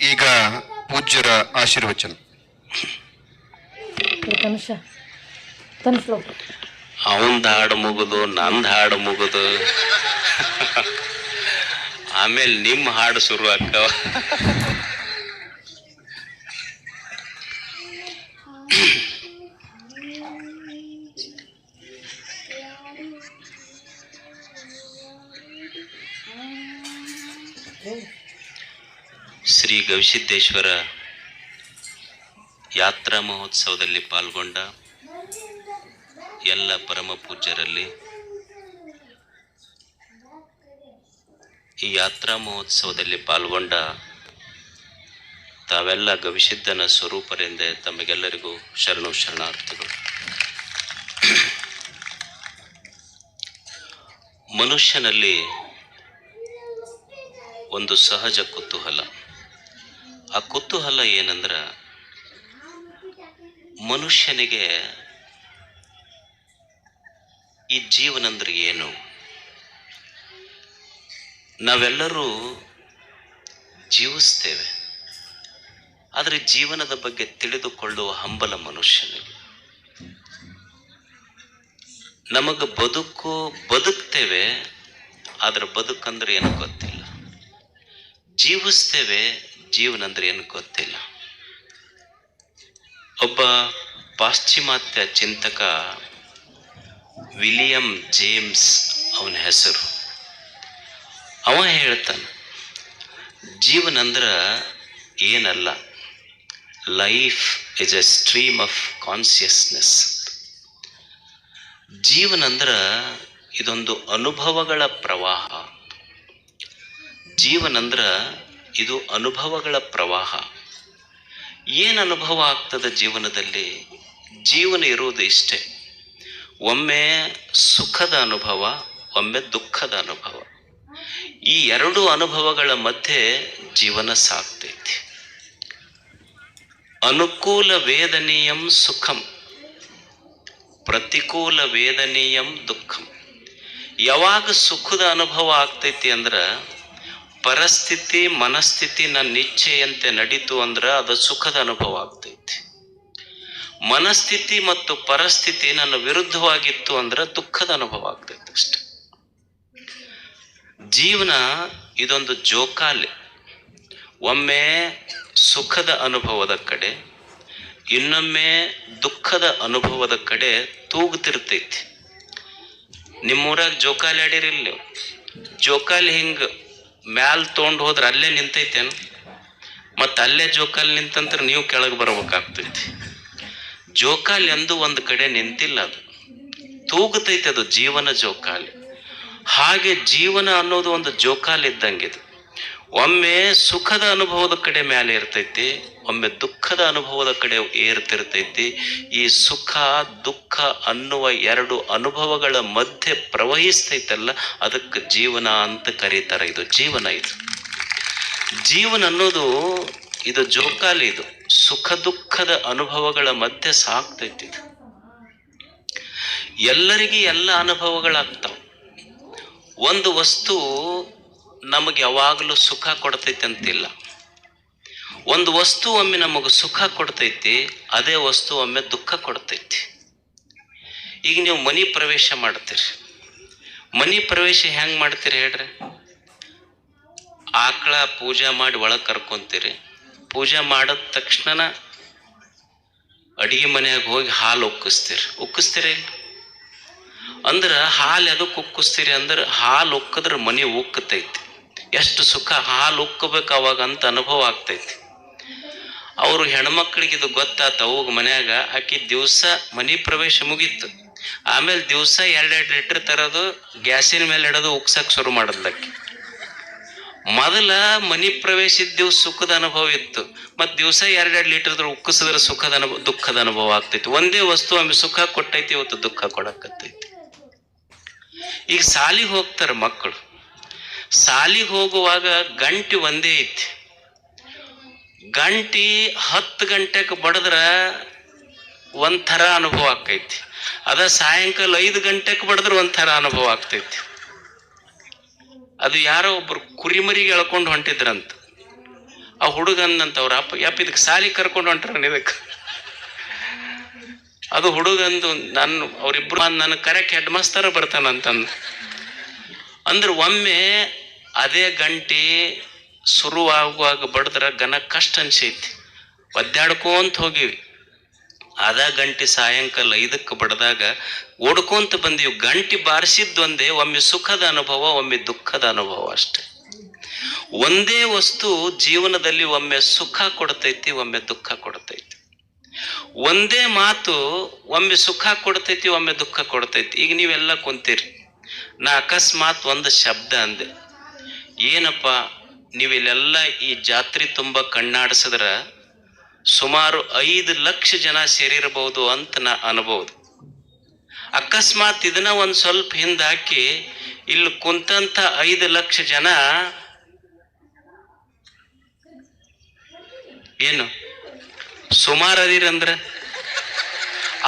ಈಗ ಪೂಜ್ಯರ ಆಶೀರ್ವಚನ. ಅವಂದ ಹಾಡು ಮುಗಿದು ನಂದು ಹಾಡು ಮುಗಿದು. ಆಮೇಲೆ ನಿಮ್ಮ ಹಾಡು ಶುರು ಆಕ್ಕವ ಶ್ರೀ ಗವಿಸಿದ್ದೇಶ್ವರ ಯಾತ್ರಾ ಮಹೋತ್ಸವದಲ್ಲಿ ಪಾಲ್ಗೊಂಡ ಎಲ್ಲ ಪರಮ ಪೂಜ್ಯರಲ್ಲಿ ಈ ಯಾತ್ರಾ ಮಹೋತ್ಸವದಲ್ಲಿ ಪಾಲ್ಗೊಂಡ ತಾವೆಲ್ಲ ಗವಿಸಿದ್ದನ ಸ್ವರೂಪರೆಂದೇ ತಮಗೆಲ್ಲರಿಗೂ ಶರಣು ಶರಣಾರ್ಥಿಗಳು. ಮನುಷ್ಯನಲ್ಲಿ ಒಂದು ಸಹಜ ಕುತೂಹಲ. ಆ ಕುತೂಹಲ ಏನಂದ್ರ ಮನುಷ್ಯನಿಗೆ ಈ ಜೀವನ ಅಂದ್ರೆ ಏನು? ನಾವೆಲ್ಲರೂ ಜೀವಿಸ್ತೇವೆ. ಆದರೆ ಜೀವನದ ಬಗ್ಗೆ ತಿಳಿದುಕೊಳ್ಳುವ ಹಂಬಲ ಮನುಷ್ಯನಿಗೆ. ನಮಗೆ ಬದುಕು ಬದುಕ್ತೇವೆ, ಆದರೆ ಬದುಕಂದ್ರೆ ಏನು ಗೊತ್ತಿಲ್ಲ. ಜೀವಿಸ್ತೇವೆ ಜೀವನ ಅಂದ್ರೆ ಏನು ಗೊತ್ತಿಲ್ಲ. ಒಬ್ಬ ಪಾಶ್ಚಿಮಾತ್ಯ ಚಿಂತಕ ವಿಲಿಯಂ ಜೇಮ್ಸ್ ಅವನ ಹೆಸರು. ಅವ ಹೇಳ್ತಾನೆ, ಜೀವನ ಅಂದ್ರೆ ಏನಲ್ಲ, life is a stream of consciousness ಜೀವನ ಅಂದ್ರೆ ಇದೊಂದು ಅನುಭವಗಳ ಪ್ರವಾಹ. ಜೀವನ ಅಂದ್ರ ಇದು ಅನುಭವಗಳ ಪ್ರವಾಹ. ಏನು ಅನುಭವ ಆಗ್ತದೆ ಜೀವನದಲ್ಲಿ? ಜೀವನ ಇರುವುದು ಇಷ್ಟೇ. ಒಮ್ಮೆ ಸುಖದ ಅನುಭವ, ಒಮ್ಮೆ ದುಃಖದ ಅನುಭವ. ಈ ಎರಡು ಅನುಭವಗಳ ಮಧ್ಯೆ ಜೀವನ ಸಾಕ್ತೈತಿ ಅನುಕೂಲ ವೇದನೀಯಂ ಸುಖಂ, ಪ್ರತಿಕೂಲ ವೇದನೀಯಂ ದುಃಖಂ. ಯಾವಾಗ ಸುಖದ ಅನುಭವ ಆಗ್ತೈತಿ ಅಂದ್ರೆ ಪರಿಸ್ಥಿತಿ ಮನಸ್ಥಿತಿ ನನ್ನ ಇಚ್ಛೆಯಂತೆ ನಡೀತು ಅಂದ್ರೆ ಅದು ಸುಖದ ಅನುಭವ ಆಗ್ತೈತಿ. ಮನಸ್ಥಿತಿ ಮತ್ತು ಪರಿಸ್ಥಿತಿ ನನ್ನ ವಿರುದ್ಧವಾಗಿತ್ತು ಅಂದ್ರೆ ದುಃಖದ ಅನುಭವ ಆಗ್ತೈತಿ ಅಷ್ಟೆ. ಜೀವನ ಇದೊಂದು ಜೋಕಾಲಿ. ಒಮ್ಮೆ ಸುಖದ ಅನುಭವದ ಕಡೆ, ಇನ್ನೊಮ್ಮೆ ದುಃಖದ ಅನುಭವದ ಕಡೆ ತೂಗುತ್ತಿರ್ತೈತಿ. ನಿಮ್ಮೂರಾಗ ಜೋಕಾಲಿ ಆಡಿರಿಲ್ಲ ನೀವು? ಜೋಕಾಲಿ ಹಿಂಗೆ ಮ್ಯಾಲ್ ತೊಗೊಂಡು ಹೋದ್ರೆ ಅಲ್ಲೇ ನಿಂತೈತೇನು? ಮತ್ತು ಅಲ್ಲೇ ಜೋಕಾಲಿ ನಿಂತಂದ್ರೆ ನೀವು ಕೆಳಗೆ ಬರ್ಬೇಕಾಗ್ತೈತಿ. ಜೋಕಾಲಿ ಎಂದು ಒಂದು ಕಡೆ ನಿಂತಿಲ್ಲ ಅದು. ತೂಗುತೈತೆ ಅದು ಜೀವನ ಜೋಕಾಲಿ. ಹಾಗೆ ಜೀವನ ಅನ್ನೋದು ಒಂದು ಜೋಕಾಲಿ ಇದ್ದಂಗಿದೆ ಒಮ್ಮೆ ಸುಖದ ಅನುಭವದ ಕಡೆ ಮೇಲೆ ಇರ್ತೈತಿ, ಒಮ್ಮೆ ದುಃಖದ ಅನುಭವದ ಕಡೆ ಏರ್ತಿರ್ತೈತಿ. ಈ ಸುಖ, ದುಃಖ ಅನ್ನುವ ಎರಡು ಅನುಭವಗಳ ಮಧ್ಯೆ ಪ್ರವಹಿಸ್ತೈತಲ್ಲ, ಅದಕ್ಕೆ ಜೀವನ ಅಂತ ಕರೀತಾರೆ ಇದು. ಜೀವನ ಇದು. ಜೀವನ ಅನ್ನೋದು, ಇದು ಜೋಕಾಲಿ ಇದು. ಸುಖ, ದುಃಖದ ಅನುಭವಗಳ ಮಧ್ಯೆ ಸಾಕ್ತೈತಿ ಇದು. ಎಲ್ಲರಿಗೆ ಎಲ್ಲ ಅನುಭವಗಳಾಗ್ತಾವ. ಒಂದು ವಸ್ತು ನಮಗೆ ಯಾವಾಗಲೂ ಸುಖ ಕೊಡ್ತೈತಿ ಅಂತಿಲ್ಲ. ಒಂದು ವಸ್ತು ಒಮ್ಮೆ ನಮಗೆ ಸುಖ ಕೊಡ್ತೈತಿ, ಅದೇ ವಸ್ತು ಒಮ್ಮೆ ದುಃಖ ಕೊಡ್ತೈತಿ. ಈಗ ನೀವು ಮನಿ ಪ್ರವೇಶ ಮಾಡ್ತೀರಿ. ಮನಿ ಪ್ರವೇಶ ಹೆಂಗೆ ಮಾಡ್ತೀರಿ ಹೇಳ್ರಿ? ಆಕಳ ಪೂಜೆ ಮಾಡಿ ಒಳಗೆ ಕರ್ಕೊಂತೀರಿ. ಪೂಜೆ ಮಾಡಿದ ತಕ್ಷಣ ಅಡಿಗೆ ಮನೆಯಾಗ ಹೋಗಿ ಹಾಲು ಉಕ್ಕಿಸ್ತೀರಿ. ಉಕ್ಕಿಸ್ತೀರಿ ಅಂದ್ರೆ ಹಾಲು ಎದಕ್ಕೆ ಉಕ್ಕಿಸ್ತೀರಿ ಅಂದ್ರೆ ಹಾಲು ಉಕ್ಕಿದ್ರೆ ಮನೆ ಉಕ್ಕತೈತಿ. ಎಷ್ಟು ಸುಖ ಹಾಲು ಉಕ್ಕಬೇಕು ಅವಾಗ ಅಂತ ಅನುಭವ ಆಗ್ತೈತಿ. ಅವರು ಹೆಣ್ಮಕ್ಳಿಗೆ ಇದು ಗೊತ್ತಾತ ಅವಾಗ ಮನ್ಯಾಗ ಆಕಿ ದಿವಸ ಮನಿ ಪ್ರವೇಶ ಮುಗೀತು. ಆಮೇಲೆ ದಿವಸ ಎರಡೆರಡು ಲೀಟ್ರ್ ತರೋದು, ಗ್ಯಾಸಿನ ಮೇಲೆ ಇಡೋದು ಉಕ್ಸಕ್ ಶುರು ಮಾಡಿದ್ಲಕ್ಕೆ. ಮೊದಲ ಮನಿ ಪ್ರವೇಶಿದ ದಿವ್ಸ ಸುಖದ ಅನುಭವ ಇತ್ತು. ಮತ್ತು ದಿವಸ ಎರಡೆರಡು ಲೀಟರ್ ಉಕ್ಕಿಸಿದ್ರೆ ಸುಖದ ಅನುಭವ ದುಃಖದ ಅನುಭವ ಆಗ್ತೈತಿ. ಒಂದೇ ವಸ್ತು ಆಮೇಲೆ ಸುಖ ಕೊಟ್ಟೈತಿ, ಇವತ್ತು ದುಃಖ ಕೊಡಕತ್ತೈತಿ. ಈಗ ಸಾಲಿಗೆ ಹೋಗ್ತಾರೆ ಮಕ್ಕಳು ಸಾಲಿಗೆ ಹೋಗುವಾಗ ಗಂಟಿ ಒಂದೇ ಐತಿ. ಗಂಟಿ ಹತ್ತು ಗಂಟೆಗೆ ಬಡದ್ರ ಒಂಥರ ಅನುಭವ ಆಕೈತಿ ಅದ ಸಾಯಂಕಾಲ ಐದು ಗಂಟೆಗೆ ಬಡದ್ರ ಒಂಥರ ಅನುಭವ ಆಗ್ತೈತಿ. ಅದು ಯಾರೋ ಒಬ್ರು ಕುರಿಮರಿಗೆ ಎಳ್ಕೊಂಡು ಹೊಂಟಿದ್ರಂತ. ಆ ಹುಡುಗಂದಂತ ಅವ್ರ ಅಪ್ಪ, ಯಪ್ಪ, ಇದಕ್ಕೆ ಸಾಲಿ ಕರ್ಕೊಂಡು ಹೊಂಟ್ರ ಇದಕ್ಕೆ? ಅದು ಹುಡುಗಂದು ನಾನು ಅವರಿಬ್ರು ನನ್ನ ಕರೆಕ್ಟ್ ಹೆಡ್ ಮಾಸ್ತರ ಬರ್ತಾನಂತಂದು. ಅಂದ್ರೆ ಒಮ್ಮೆ ಅದೇ ಗಂಟೆ ಶುರುವಾಗುವಾಗ ಬಡದ್ರ ಘನ ಕಷ್ಟ ಅನಿಸೈತಿ. ಒದ್ದಾಡ್ಕೊಂತ ಹೋಗಿವಿ. ಅದ ಗಂಟೆ ಸಾಯಂಕಾಲ ಐದಕ್ಕೆ ಬಡ್ದಾಗ ಓಡ್ಕೊಂತ ಬಂದೀವಿ. ಗಂಟೆ ಬಾರಿಸಿದ್ದೊಂದೇ ಒಮ್ಮೆ ಸುಖದ ಅನುಭವ, ಒಮ್ಮೆ ದುಃಖದ ಅನುಭವ ಅಷ್ಟೆ. ಒಂದೇ ವಸ್ತು ಜೀವನದಲ್ಲಿ ಒಮ್ಮೆ ಸುಖ ಕೊಡ್ತೈತಿ, ಒಮ್ಮೆ ದುಃಖ ಕೊಡ್ತೈತಿ. ಒಂದೇ ಮಾತು, ಒಮ್ಮೆ ಸುಖ ಕೊಡ್ತೈತಿ, ಒಮ್ಮೆ ದುಃಖ ಕೊಡ್ತೈತಿ. ಈಗ ನೀವೆಲ್ಲ ಕುಂತೀರಿ. ನಾ ಅಕಸ್ಮಾತ್ ಒಂದು ಶಬ್ದ ಅಂದೆ. ಏನಪ್ಪ, ನೀವಿಲ್ಲೆಲ್ಲ ಈ ಜಾತ್ರೆ ತುಂಬ ಕಣ್ಣಾಡಿಸಿದ್ರೆ? ಸುಮಾರು ಐದು ಲಕ್ಷ ಜನ ಸೇರಿರಬಹುದು ಅಂತ ನಾ ಅನ್ಬೋದು. ಅಕಸ್ಮಾತ್ ಇದನ್ನ ಒಂದು ಸ್ವಲ್ಪ ಹಿಂದೆ ಹಾಕಿ ಇಲ್ಲಿ ಕುಂತಂತ ಐದು ಲಕ್ಷ ಜನ ಏನು, ಸುಮಾರು ಅದಿರಂದ್ರ?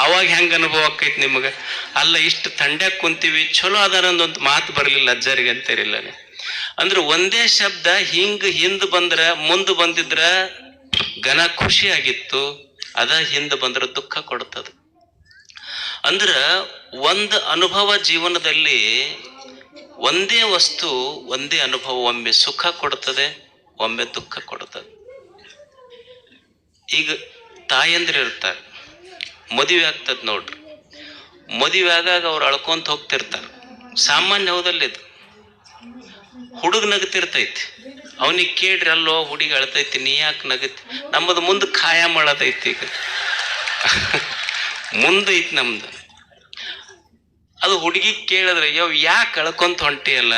ಅವಾಗ ಹೆಂಗ ಅನುಭವ ಆಕೈತಿ ನಿಮಗ? ಅಲ್ಲ, ಇಷ್ಟು ತಂಡ್ಯಾಗ ಕುಂತೀವಿ ಚಲೋ ಅದಾರ ಒಂದು ಮಾತು ಬರಲಿಲ್ಲ ಅಜ್ಜರಿಗೆ ಅಂತೀರಿಲ್ಲ ಅಂದ್ರೆ ಒಂದೇ ಶಬ್ದ, ಹಿಂಗ್ ಹಿಂದ್ ಬಂದ್ರ, ಮುಂದ್ ಬಂದಿದ್ರ ಘನ ಖುಷಿ ಆಗಿತ್ತು ಅದ ಹಿಂದ್ ಬಂದ್ರ ದುಃಖ ಕೊಡ್ತದ. ಅಂದ್ರ ಒಂದ್ ಅನುಭವ ಜೀವನದಲ್ಲಿ ಒಂದೇ ವಸ್ತು, ಒಂದೇ ಅನುಭವ, ಒಮ್ಮೆ ಸುಖ ಕೊಡ್ತದೆ, ಒಮ್ಮೆ ದುಃಖ ಕೊಡ್ತದೆ. ಈಗ ತಾಯಂದ್ರಿರ್ತಾರೆ, ಮದುವೆ ಆಗ್ತದ ನೋಡ್ರಿ. ಮದುವೆ ಆಗಾಗ ಅವ್ರು ಅಳ್ಕೊಂತ ಹೋಗ್ತಿರ್ತಾರೆ. ಸಾಮಾನ್ಯ ಹೌದಲ್ಲಿದು ಹುಡುಗ ನಗತಿರ್ತೈತಿ. ಅವನಿಗೆ ಕೇಳ್ರಿ ಅಲ್ಲೋ ಹುಡುಗಿ ಅಳ್ತೈತಿ, ನೀ ಯಾಕೆ ನಗತಿ? ನಮ್ಮದು ಮುಂದೆ ಖಾಯ ಮಾಡತೈತಿ ಈಗ. ಮುಂದೈತಿ ನಮ್ದು. ಅದು ಹುಡುಗಿ ಕೇಳಿದ್ರೆ ಯಾವ ಯಾಕೆ ಅಳ್ಕೊಂತ ಹೊಂಟಿಯಲ್ಲ?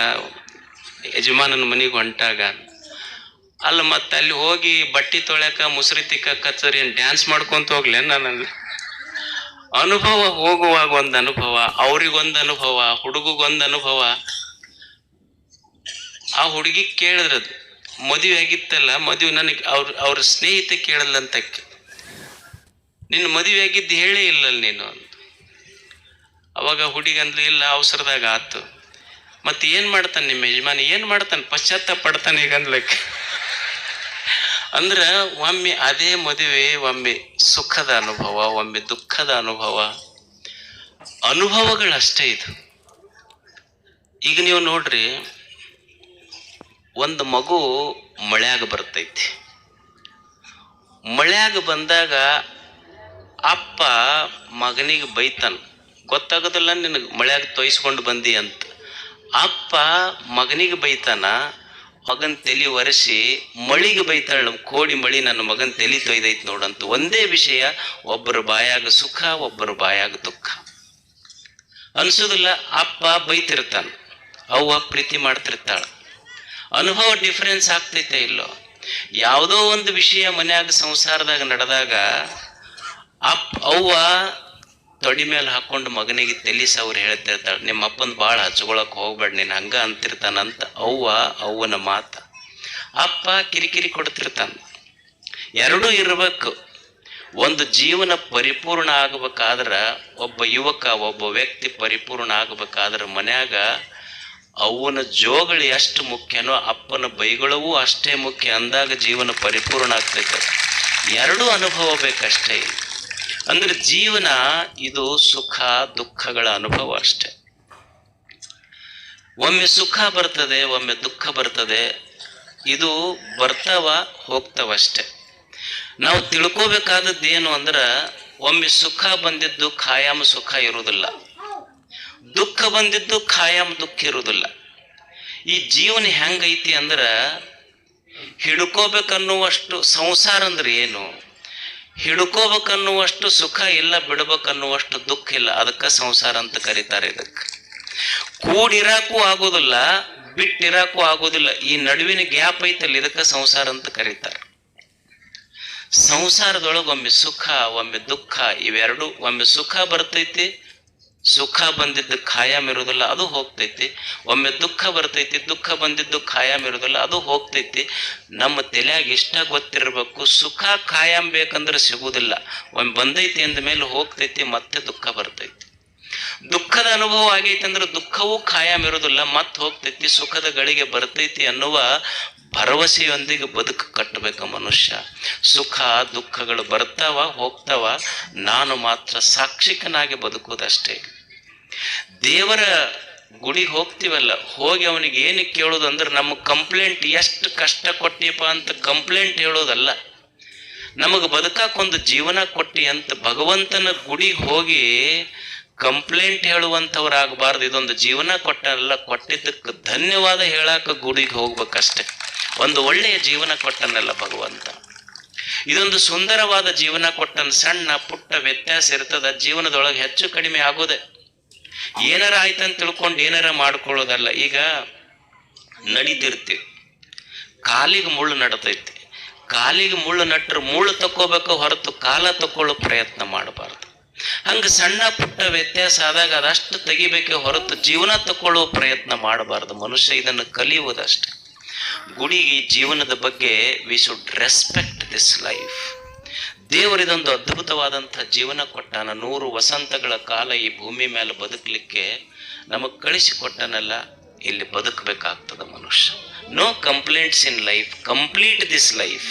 ಯಜಮಾನನ ಮನೆಗೆ ಹೊಂಟಾಗ. ಅಲ್ಲ ಮತ್ತೆ ಅಲ್ಲಿ ಹೋಗಿ ಬಟ್ಟಿ ತೊಳ್ಯಾಕ, ಮುಸ್ರಿ ತಿಕ್ಕ ಕಚ್ಚರಿ ಡ್ಯಾನ್ಸ್ ಮಾಡ್ಕೊಂತ ಹೋಗ್ಲೇನು ನಾನು ಅನುಭವ ಹೋಗುವಾಗ ಒಂದು ಅನುಭವ, ಅವ್ರಿಗೊಂದು ಅನುಭವ, ಹುಡುಗಗೊಂದು ಅನುಭವ. ಆ ಹುಡುಗಿ ಕೇಳಿದ್ರದು. ಮದುವೆ ಆಗಿತ್ತಲ್ಲ, ಮದುವೆ ನನಗೆ ಅವ್ರ ಅವ್ರ ಸ್ನೇಹಿತೆ ಕೇಳಲ್ಲಂತಕ್ಕೆ. ನಿನ್ನ ಮದುವೆ ಆಗಿದ್ದು ಹೇಳೇ ಇಲ್ಲಲ್ಲ ನೀನು ಅಂತ ಅವಾಗ ಹುಡುಗಿ ಅಂದ್ರೆ ಇಲ್ಲ, ಅವಸರದಾಗ ಆತು. ಮತ್ತೆ ಏನು ಮಾಡ್ತಾನೆ ನಿಮ್ಮ ಯಜಮಾನಿ? ಏನು ಮಾಡ್ತಾನೆ? ಪಶ್ಚಾತ್ತಾಪ ಪಡ್ತಾನೆ ಈಗ ಅಂದ್ಲಕ್ಕೆ. ಅಂದ್ರ ಒಮ್ಮೆ ಅದೇ ಮದುವೆ, ಒಮ್ಮೆ ಸುಖದ ಅನುಭವ, ಒಮ್ಮೆ ದುಃಖದ ಅನುಭವ. ಅನುಭವಗಳಷ್ಟೇ ಇದು. ಈಗ ನೀವು ನೋಡ್ರಿ, ಒಂದು ಮಗು ಮಳೆಯಾಗ ಬರ್ತೈತಿ. ಮಳೆಯಾಗ ಬಂದಾಗ ಅಪ್ಪ ಮಗನಿಗೆ ಬೈತಾನ, ಗೊತ್ತಾಗೋದಿಲ್ಲ ನಿನಗೆ ಮಳೆಯಾಗ ತೊಯ್ಸ್ಕೊಂಡು ಬಂದಿ ಅಂತ. ಅಪ್ಪ ಮಗನಿಗೆ ಬೈತಾನ ಮಗನ್ ತಲೆ ಒರೆಸಿ ಮಳಿಗೆ ಬೈತಾಳ ನಮ್ಮ ಕೋಡಿ ಮಳಿ ನನ್ನ ಮಗನ್ ತಲೆ ತೊಯ್ದೈತಿ ನೋಡಂತ ಒಂದೇ ವಿಷಯ, ಒಬ್ಬರ ಬಾಯಾಗ ಸುಖ, ಒಬ್ಬರ ಬಾಯಾಗ ದುಃಖ. ಅನ್ಸೋದಿಲ್ಲ, ಅಪ್ಪ ಬೈತಿರ್ತಾನ, ಅವ್ವ ಪ್ರೀತಿ ಮಾಡ್ತಿರ್ತಾಳ. ಅನುಭವ ಡಿಫರೆನ್ಸ್ ಆಗ್ತೈತೆ ಇಲ್ಲೋ. ಯಾವುದೋ ಒಂದು ವಿಷಯ ಮನ್ಯಾಗ, ಸಂಸಾರದಾಗ ನಡೆದಾಗ, ಅಪ್ ಅವ್ವ ತೊಡಿ ಮೇಲೆ ಹಾಕೊಂಡು ಮಗನಿಗೆ ತೆಲಿಸ ಅವ್ರು ಹೇಳ್ತಿರ್ತಾಳೆ ನಿಮ್ಮ ಅಪ್ಪನ ಭಾಳ ಹಚ್ಕೊಳಕ್ ಹೋಗ್ಬೇಡ, ನೀನು ಹಂಗ ಅಂತಿರ್ತಾನಂತ ಅವ್ವ ಅವ್ವನ ಮಾತ. ಅಪ್ಪ ಕಿರಿಕಿರಿ ಕೊಡ್ತಿರ್ತಾನ. ಎರಡೂ ಇರಬೇಕು. ಒಂದು ಜೀವನ ಪರಿಪೂರ್ಣ ಆಗ್ಬೇಕಾದ್ರೆ ಒಬ್ಬ ಯುವಕ, ಒಬ್ಬ ವ್ಯಕ್ತಿ ಪರಿಪೂರ್ಣ ಆಗ್ಬೇಕಾದ್ರೆ ಮನ್ಯಾಗ ಅವನ ಜೋಗಳು ಎಷ್ಟು ಮುಖ್ಯನೋ ಅಪ್ಪನ ಬೈಗಳವೂ ಅಷ್ಟೇ ಮುಖ್ಯ ಅಂದಾಗ ಜೀವನ ಪರಿಪೂರ್ಣ ಆಗ್ತೈತೆ. ಎರಡೂ ಅನುಭವ ಬೇಕಷ್ಟೇ. ಅಂದ್ರೆ ಜೀವನ ಇದು ಸುಖ, ದುಃಖಗಳ ಅನುಭವ ಅಷ್ಟೆ. ಒಮ್ಮೆ ಸುಖ ಬರ್ತದೆ, ಒಮ್ಮೆ ದುಃಖ ಬರ್ತದೆ, ಇದು ಬರ್ತಾವ ಹೋಗ್ತಾವಷ್ಟೆ ನಾವು ತಿಳ್ಕೋಬೇಕಾದದ್ದು ಏನು ಅಂದ್ರೆ, ಒಮ್ಮೆ ಸುಖ ಬಂದಿದ್ದು ಖಾಯಾಮ ಸುಖ ಇರುವುದಿಲ್ಲ. ದುಃಖ ಬಂದಿದ್ದು ಖಾಯಾಮ ದುಃಖ ಇರುವುದಿಲ್ಲ. ಈ ಜೀವನ ಹೆಂಗೈತಿ ಅಂದ್ರ, ಹಿಡ್ಕೋಬೇಕನ್ನುವಷ್ಟು ಸಂಸಾರ ಅಂದ್ರೆ ಏನು? ಹಿಡ್ಕೋಬೇಕನ್ನುವಷ್ಟು ಸುಖ ಇಲ್ಲ, ಬಿಡ್ಬೇಕನ್ನುವಷ್ಟು ದುಃಖ ಇಲ್ಲ. ಅದಕ್ಕೆ ಸಂಸಾರ ಅಂತ ಕರೀತಾರೆ ಇದಕ್ಕೆ. ಕೂಡಿರಾಕು ಆಗೋದಿಲ್ಲ ಬಿಟ್ಟಿರಕ್ಕೂ ಆಗೋದಿಲ್ಲ. ಈ ನಡುವಿನ ಗ್ಯಾಪ್ ಐತಲ್ಲ, ಇದಕ್ಕೆ ಸಂಸಾರ ಅಂತ ಕರೀತಾರೆ. ಸಂಸಾರದೊಳಗೆ ಒಮ್ಮೆ ಸುಖ, ಒಮ್ಮೆ ದುಃಖ, ಇವೆರಡು ಒಮ್ಮೆ ಸುಖ ಬರ್ತೈತಿ ಸುಖ ಬಂದಿದ್ದು ಖಾಯಂ ಇರೋದಿಲ್ಲ ಅದು ಹೋಗ್ತೈತಿ. ಒಮ್ಮೆ ದುಃಖ ಬರ್ತೈತಿ, ದುಃಖ ಬಂದಿದ್ದು ಖಾಯಂ ಇರೋದಿಲ್ಲ ಅದು ಹೋಗ್ತೈತಿ. ನಮ್ಮ ತಲೆಯಾಗ ಇಷ್ಟ ಗೊತ್ತಿರಬೇಕು, ಸುಖ ಖಾಯಂ ಬೇಕಂದ್ರೆ ಸಿಗುವುದಿಲ್ಲ. ಒಮ್ಮೆ ಬಂದೈತಿ ಅಂದ ಮೇಲೆ ಹೋಗ್ತೈತಿ, ಮತ್ತೆ ದುಃಖ ಬರ್ತೈತಿ. ದುಃಖದ ಅನುಭವ ಆಗೈತೆ ಅಂದ್ರೆ ದುಃಖವೂ ಖಾಯಂ ಇರೋದಿಲ್ಲ ಮತ್ತೆ ಹೋಗ್ತೈತಿ. ಸುಖದ ಗಳಿಗೆ ಬರ್ತೈತಿ ಅನ್ನುವ ಭರವಸೆಯೊಂದಿಗೆ ಬದುಕು ಕಟ್ಟಬೇಕು ಮನುಷ್ಯ. ಸುಖ, ದುಃಖಗಳು ಬರ್ತಾವ, ಹೋಗ್ತಾವ. ನಾನು ಮಾತ್ರ ಸಾಕ್ಷಿಕನಾಗಿ ಬದುಕುವುದಷ್ಟೇ. ದೇವರ ಗುಡಿಗೆ ಹೋಗ್ತೀವಲ್ಲ, ಹೋಗಿ ಅವನಿಗೆ ಏನಕ್ಕೆ ಕೇಳೋದು ಅಂದ್ರೆ ನಮ್ಮ ಕಂಪ್ಲೇಂಟ್ ಎಷ್ಟು ಕಷ್ಟ ಕೊಟ್ಟಿಯಪ್ಪ ಅಂತ ಕಂಪ್ಲೇಂಟ್ ಹೇಳೋದಲ್ಲ. ನಮಗೆ ಬದುಕಕ್ಕೊಂದು ಜೀವನ ಕೊಟ್ಟಿ ಅಂತ ಭಗವಂತನ ಗುಡಿಗೆ ಹೋಗಿ ಕಂಪ್ಲೇಂಟ್ ಹೇಳುವಂಥವ್ರಾಗಬಾರ್ದು. ಇದೊಂದು ಜೀವನ ಕೊಟ್ಟನಲ್ಲ, ಕೊಟ್ಟಿದ್ದಕ್ಕೆ ಧನ್ಯವಾದ ಹೇಳಾಕ ಗುಡಿಗೆ ಹೋಗ್ಬೇಕಷ್ಟೆ. ಒಂದು ಒಳ್ಳೆಯ ಜೀವನ ಕೊಟ್ಟನಲ್ಲ ಭಗವಂತ. ಇದೊಂದು ಸುಂದರವಾದ ಜೀವನ ಕೊಟ್ಟನ ಸಣ್ಣ ಪುಟ್ಟ ವ್ಯತ್ಯಾಸ ಇರ್ತದ, ಜೀವನದೊಳಗೆ ಹೆಚ್ಚು ಕಡಿಮೆ ಆಗೋದೆ. ಏನಾರ ಆಯ್ತಂತ ತಿಳ್ಕೊಂಡು ಏನಾರ ಮಾಡ್ಕೊಳ್ಳೋದಲ್ಲ, ಈಗ ನಡೀತಿರ್ತೀವಿ ಕಾಲಿಗೆ ಮುಳ್ಳು ನಡತೈತಿ. ಕಾಲಿಗೆ ಮುಳ್ಳು ನಟ್ರೆ ಮುಳ್ಳು ತಕ್ಕೋಬೇಕು ಹೊರತು ಕಾಲ ತಕ್ಕೊಳ್ಳೋ ಪ್ರಯತ್ನ ಮಾಡಬಾರ್ದು. ಹಂಗೆ ಸಣ್ಣ ಪುಟ್ಟ ವ್ಯತ್ಯಾಸ ಆದಾಗ ಅದಷ್ಟು ತೆಗಿಬೇಕೆ ಹೊರತು ಜೀವನ ತಕ್ಕೊಳ್ಳೋ ಪ್ರಯತ್ನ ಮಾಡಬಾರ್ದು. ಮನುಷ್ಯ ಇದನ್ನು ಕಲಿಯುವುದಷ್ಟೇ. ಗುಡಿಗೆ ಜೀವನದ ಬಗ್ಗೆ we should respect this life ದೇವರಿದೊಂದು ಅದ್ಭುತವಾದಂಥ ಜೀವನ ಕೊಟ್ಟಾನ. ನೂರು ವಸಂತಗಳ ಕಾಲ ಈ ಭೂಮಿ ಮೇಲೆ ಬದುಕಲಿಕ್ಕೆ ನಮಗೆ ಕಳಿಸಿಕೊಟ್ಟನಲ್ಲ ಇಲ್ಲಿ ಬದುಕಬೇಕಾಗ್ತದೆ ಮನುಷ್ಯ. No complaints in life complete this life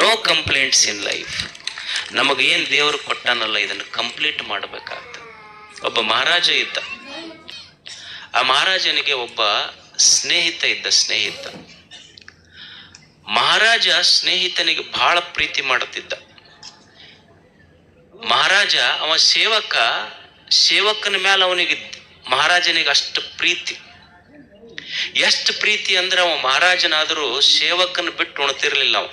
no complaints in life ನಮಗೇನು ದೇವರು ಕೊಟ್ಟಾನಲ್ಲ, ಇದನ್ನು ಕಂಪ್ಲೀಟ್ ಮಾಡಬೇಕಾಗ್ತದೆ. ಒಬ್ಬ ಮಹಾರಾಜ ಇದ್ದ. ಆ ಮಹಾರಾಜನಿಗೆ ಒಬ್ಬ ಸ್ನೇಹಿತ ಇದ್ದ, ಸ್ನೇಹಿತ. ಮಹಾರಾಜ ಸ್ನೇಹಿತನಿಗೆ ಬಹಳ ಪ್ರೀತಿ ಮಾಡುತ್ತಿದ್ದ ಮಹಾರಾಜ, ಅವ ಸೇವಕ, ಸೇವಕನ ಮೇಲೆ ಅವನಿಗೆ ಮಹಾರಾಜನಿಗೆ ಅಷ್ಟು ಪ್ರೀತಿ. ಎಷ್ಟು ಪ್ರೀತಿ ಅಂದ್ರೆ ಅವ ಮಹಾರಾಜನಾದರೂ ಸೇವಕನ ಬಿಟ್ಟು ಉಣ್ತಿರ್ಲಿಲ್ಲ ಅವ.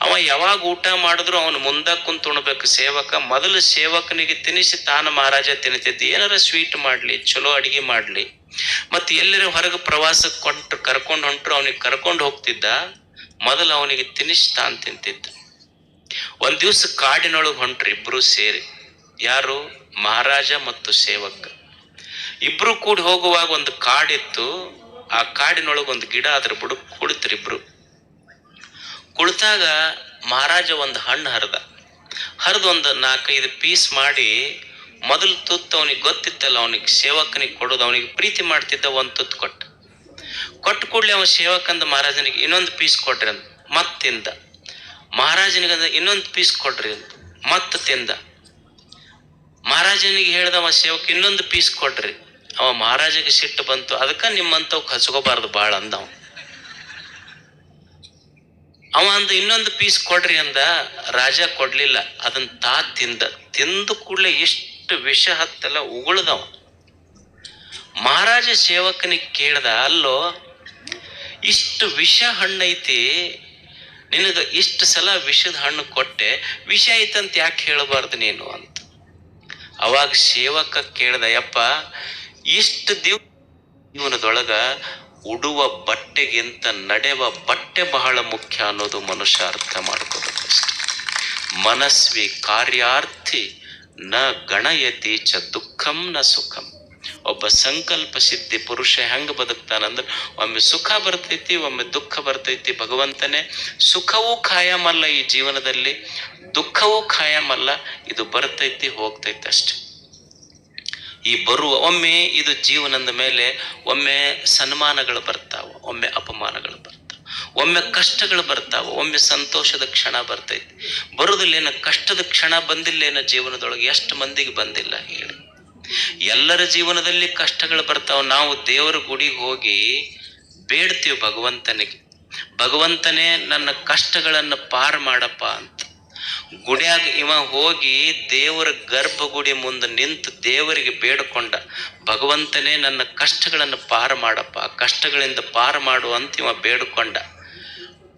ಅವ ಯಾವಾಗ ಊಟ ಮಾಡಿದ್ರು ಅವನು ಮುಂದ ಕುಂತು ಉಣ್ಬೇಕು. ಸೇವಕ, ಮೊದಲು ಸೇವಕನಿಗೆ ತಿನ್ನಿಸಿ ತಾನು ಮಹಾರಾಜ ತಿನ್ನಿತಿದ್ದ ಏನಾರ ಸ್ವೀಟ್ ಮಾಡ್ಲಿ, ಚಲೋ ಅಡಿಗೆ ಮಾಡ್ಲಿ. ಮತ್ತೆ ಎಲ್ಲರ ಹೊರಗೆ ಪ್ರವಾಸಕ್ಕೆ ಕೊಟ್ಟು ಕರ್ಕೊಂಡು ಹೊಂಟ್ರು, ಅವನಿಗೆ ಕರ್ಕೊಂಡು ಹೋಗ್ತಿದ್ದ. ಮೊದಲು ಅವನಿಗೆ ತಿನ್ನಿಸಿ ತಾನು ತಿಂತಿದ್ದ. ಒಂದ್ ದಿವ್ಸ ಕಾಡಿನೊಳಗೆ ಹೊಂಟ್ರಿ ಇಬ್ರು ಸೇರಿ. ಯಾರು? ಮಹಾರಾಜ ಮತ್ತು ಸೇವಕ. ಇಬ್ರು ಕೂಡಿ ಹೋಗುವಾಗ ಒಂದು ಕಾಡಿತ್ತು. ಆ ಕಾಡಿನೊಳಗೆ ಒಂದು ಗಿಡ ಅದ್ರ ಬುಡಕ್ ಕುಳಿತ್ರಿ ಇಬ್ರು. ಕುಳಿತಾಗ ಮಹಾರಾಜ ಒಂದು ಹಣ್ಣು ಹರಿದ. ಹರಿದು ಒಂದು ನಾಲ್ಕೈದು ಪೀಸ್ ಮಾಡಿ ಮೊದಲು ತುತ್ತು ಅವನಿಗೆ ಗೊತ್ತಿತ್ತಲ್ಲ, ಅವನಿಗೆ ಸೇವಕನಿಗೆ ಕೊಡೋದು, ಅವನಿಗೆ ಪ್ರೀತಿ ಮಾಡ್ತಿದ್ದ ಒಂದು ತುತ್ತು ಕೊಟ್ಟ. ಕೊಟ್ಟು ಕೂಡಲೇ ಅವನ ಸೇವಕಂದ ಮಹಾರಾಜನಿಗೆ ಇನ್ನೊಂದು ಪೀಸ್ ಕೊಟ್ರಿ ಅಂತ ಮತ್ತಿಂದ. ತಿಂದ ಮಹಾರಾಜನಿಗಂದ ಇನ್ನೊಂದು ಪೀಸ್ ಕೊಡ್ರಿ ಅಂತ. ಮತ್ತೆ ತಿಂದ. ಮಹಾರಾಜನಿಗೆ ಹೇಳ್ದವ ಸೇವಕ, ಇನ್ನೊಂದು ಪೀಸ್ ಕೊಡ್ರಿ. ಅವ ಮಹಾರಾಜಗೆ ಸಿಟ್ಟು ಬಂತು. ಅದಕ್ಕೆ ನಿಮ್ಮಂತವ್ ಹಚ್ಕೋಬಾರ್ದು ಬಾಳ ಅಂದ ಅವ ಅಂದ, ಇನ್ನೊಂದು ಪೀಸ್ ಕೊಡ್ರಿ ಅಂದ. ರಾಜ ಕೊಡ್ಲಿಲ್ಲ. ಅದನ್ನ ತಾ ತಿಂದ. ತಿಂದು ಕೂಡಲೇ ಎಷ್ಟು ವಿಷ ಹತ್ತಲ್ಲ ಉಗುಳ್ದವ. ಮಹಾರಾಜ ಸೇವಕನಿಗೆ ಕೇಳ್ದ, ಅಲ್ಲೋ, ಇಷ್ಟು ವಿಷ ಹಣ್ಣೈತಿ ನಿನಗ ಇಷ್ಟು ಸಲ ವಿಷದ ಹಣ್ಣು ಕೊಟ್ಟೆ, ವಿಷ ಐತಂತ ಯಾಕೆ ಹೇಳಬಾರ್ದು ನೀನು ಅಂತ. ಅವಾಗ ಸೇವಕ ಕೇಳ್ದ, ಯಪ್ಪ, ಇಷ್ಟು ದಿವ್ ಜೀವನದೊಳಗ ಉಡುವ ಬಟ್ಟೆಗಿಂತ ನಡೆವ ಬಟ್ಟೆ ಬಹಳ ಮುಖ್ಯ ಅನ್ನೋದು ಮನುಷ್ಯ ಅರ್ಥ ಮಾಡ್ಕೋಬೇಕಷ್ಟೆ ಮನಸ್ವಿ ಕಾರ್ಯಾರ್ಥಿ, ನ ಗಣಯತಿ ಚ ದುಃಖಂ ನ ಸುಖಂ. ಒಬ್ಬ ಸಂಕಲ್ಪ ಸಿದ್ಧಿ ಪುರುಷ ಹೆಂಗ ಬದುಕ್ತಾನಂದ್ರೆ, ಒಮ್ಮೆ ಸುಖ ಬರ್ತೈತಿ, ಒಮ್ಮೆ ದುಃಖ ಬರ್ತೈತಿ. ಭಗವಂತನೇ ಸುಖವೂ ಖಾಯಮಲ್ಲ ಈ ಜೀವನದಲ್ಲಿ. ದುಃಖವೂ ಖಾಯಮಲ್ಲ, ಇದು ಬರ್ತೈತಿ, ಹೋಗ್ತೈತಿ ಅಷ್ಟೆ. ಈ ಬರುವ, ಒಮ್ಮೆ ಇದು ಜೀವನದ ಮೇಲೆ ಒಮ್ಮೆ ಸನ್ಮಾನಗಳು ಬರ್ತಾವ, ಒಮ್ಮೆ ಅಪಮಾನಗಳು ಬರ್ತಾವ, ಒಮ್ಮೆ ಕಷ್ಟಗಳು ಬರ್ತಾವ, ಒಮ್ಮೆ ಸಂತೋಷದ ಕ್ಷಣ ಬರ್ತೈತಿ. ಬರುದಿಲ್ಲೇನ, ಕಷ್ಟದ ಕ್ಷಣ ಬಂದಿಲ್ಲೇನ ಜೀವನದೊಳಗೆ, ಎಷ್ಟು ಮಂದಿಗೆ ಬಂದಿಲ್ಲ ಹೇಳಿ. ಎಲ್ಲರ ಜೀವನದಲ್ಲಿ ಕಷ್ಟಗಳು ಬರ್ತಾವ. ನಾವು ದೇವರ ಗುಡಿಗೆ ಹೋಗಿ ಬೇಡ್ತೀವಿ ಭಗವಂತನಿಗೆ. ಭಗವಂತನೇ ನನ್ನ ಕಷ್ಟಗಳನ್ನು ಪಾರ್ ಮಾಡಪ್ಪ ಅಂತ. ಗುಡಿಯಾಗ ಇವ ಹೋಗಿ ದೇವರ ಗರ್ಭಗುಡಿ ಮುಂದೆ ನಿಂತು ದೇವರಿಗೆ ಬೇಡಿಕೊಂಡ, ಭಗವಂತನೇ ನನ್ನ ಕಷ್ಟಗಳನ್ನು ಪಾರ ಮಾಡಪ್ಪ. ಕಷ್ಟಗಳಿಂದ ಪಾರ ಮಾಡು ಅಂತ ಇವ ಬೇಡಿಕೊಂಡ.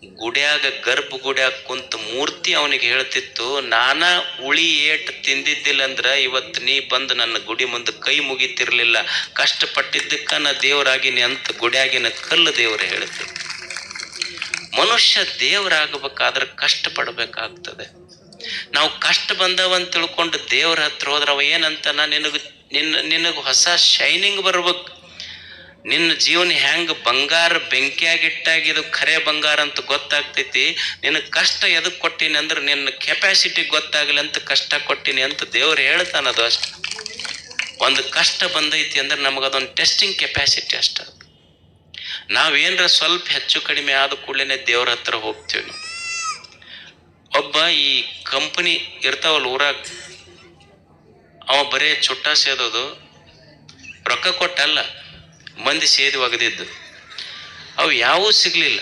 ಗುಡ್ಯಾಗ, ಗರ್ಭ ಗುಡ್ಯಾಗ ಕುಂತ ಮೂರ್ತಿ ಅವನಿಗೆ ಹೇಳ್ತಿತ್ತು, ನಾನ ಉಳಿ ಏಟ್ ತಿಂದಿದ್ದಿಲ್ಲ ಅಂದ್ರ ಇವತ್ತು ನೀ ಬಂದು ನನ್ನ ಗುಡಿ ಮುಂದೆ ಕೈ ಮುಗಿತಿರ್ಲಿಲ್ಲ. ಕಷ್ಟಪಟ್ಟಿದ್ದಕ್ಕ ನಾ ದೇವರಾಗಿನಿ ಅಂತ ಗುಡ್ಯಾಗಿನ ಕಲ್ಲು ದೇವರು ಹೇಳ್ತಿತ್ತು ಮನುಷ್ಯ ದೇವರಾಗಬೇಕಾದ್ರೆ ಕಷ್ಟ ಪಡ್ಬೇಕಾಗ್ತದೆ ನಾವು ಕಷ್ಟ ಬಂದವಂತ ತಿಳ್ಕೊಂಡು ದೇವ್ರ ಹತ್ರ ಹೋದ್ರ ಅವ ನಾ ನಿನಗ, ನಿನ್ನ, ನಿನಗ ಹೊಸ ಶೈನಿಂಗ್ ಬರ್ಬೇಕು. ನಿನ್ನ ಜೀವನ ಹೆಂಗ್ ಬಂಗಾರ ಬೆಂಕಿಯಾಗಿಟ್ಟಾಗಿ ಇದು ಖರೆ ಬಂಗಾರ ಅಂತ ಗೊತ್ತಾಗ್ತೈತಿ? ನಿನ್ನ ಕಷ್ಟ ಎದಕ್ ಕೊಟ್ಟಿನಿ ಅಂದ್ರೆ ನಿನ್ನ ಕೆಪಾಸಿಟಿ ಗೊತ್ತಾಗಲಿ ಅಂತ ಕಷ್ಟ ಕೊಟ್ಟಿನಿ ಅಂತ ದೇವ್ರು ಹೇಳ್ತಾನ ಅದು ಅಷ್ಟ. ಒಂದು ಕಷ್ಟ ಬಂದೈತಿ ಅಂದ್ರೆ ನಮಗದೊಂದು ಟೆಸ್ಟಿಂಗ್ ಕೆಪಾಸಿಟಿ ಅಷ್ಟ ನಾವೇನ್ರ ಸ್ವಲ್ಪ ಹೆಚ್ಚು ಕಡಿಮೆ ಆದ ಕೂಡಲೇ ದೇವ್ರ ಹತ್ರ ಹೋಗ್ತೀವಿ ಒಬ್ಬ ಈ ಕಂಪನಿ ಇರ್ತಾವಲ್ಲ ಊರಾಗ, ಅವ ಬರೇ ಚುಟ್ಟ ಸೇದೋದು ರೊಕ್ಕ ಕೊಟ್ಟಲ್ಲ. ಮಂದಿ ಸೇದಿ ಒಗೆದಿದ್ದು. ಅವು ಯಾವೂ ಸಿಗಲಿಲ್ಲ.